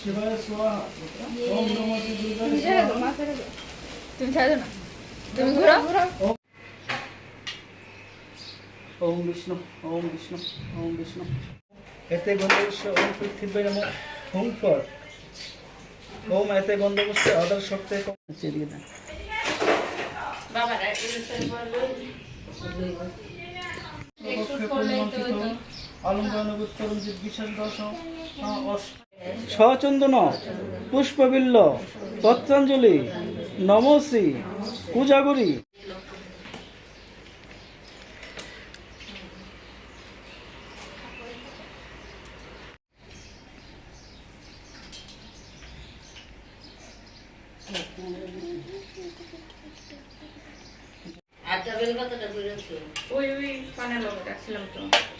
শিবায় স্বাহা ওম নমো দুর্গায় তুমি ছেড়ে না? তুমি ঘুরো? ওম বিষ্ণু ওম বিষ্ণু ওম বিষ্ণু। এতে গন্ধবস্য ওম পৃথিবী নমো। হুম ফর ওম এতে গন্ধবস্য অদর শক্তি চেরিয়ে দেন সচন্দন পুষ্পবিল্ল পত্রাঞ্জলি নমশ্রী পূজাগুরি।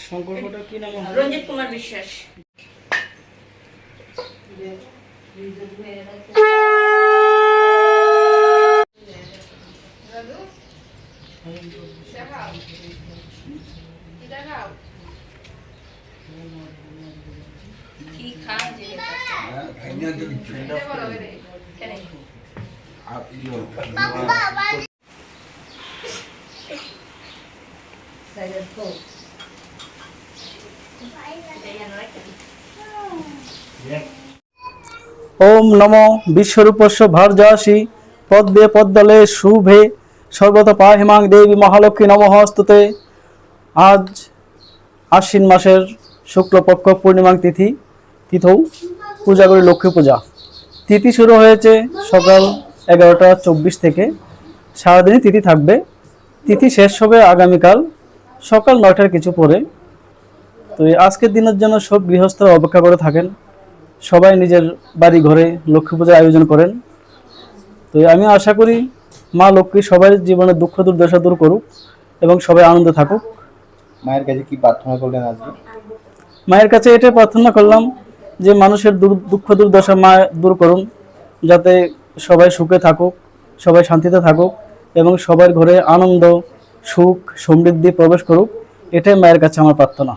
শঙ্করপটা কি নাম রঞ্জিত কুমার বিশ্বাস। কি খান যে ওম নম বিশ্বরূপস্য ভার্যাসি। পদ্মে পদ্মলে শুভে। সর্বত পাহিমাং দেবী মহালক্ষ্মী নমঃস্তুতে। আজ আশ্বিন মাসের শুক্লপক্ষ পূর্ণিমাং তিথি। তিথৌ পূজা করি লক্ষ্মী পূজা। তিথি শুরু হয়েছে সকাল এগারোটা চব্বিশ থেকে। সারাদিনই তিথি থাকবে। তিথি শেষ হবে আগামীকাল সকাল নয়টার কিছু পরে। তো আজকের দিনের জন্য সব গৃহস্থরা অপেক্ষা করে থাকেন। সবাই নিজের বাড়ি ঘরে লক্ষ্মী পূজার আয়োজন করেন। তো আমি আশা করি মা লক্ষ্মী সবাই জীবনের দুঃখ দুর্দশা দূর করুক এবং সবাই আনন্দে থাকুক। মায়ের কাছে কি প্রার্থনা করলেন আজকে? মায়ের কাছে এটা প্রার্থনা করলাম যে মানুষের দুঃখ দুর্দশা মা দূর করুন যাতে সবাই সুখে থাকুক সবাই শান্তিতে থাকুক এবং সবার ঘরে আনন্দ সুখ সমৃদ্ধি প্রবেশ করুক। এটাই মায়ের কাছে আমার প্রার্থনা।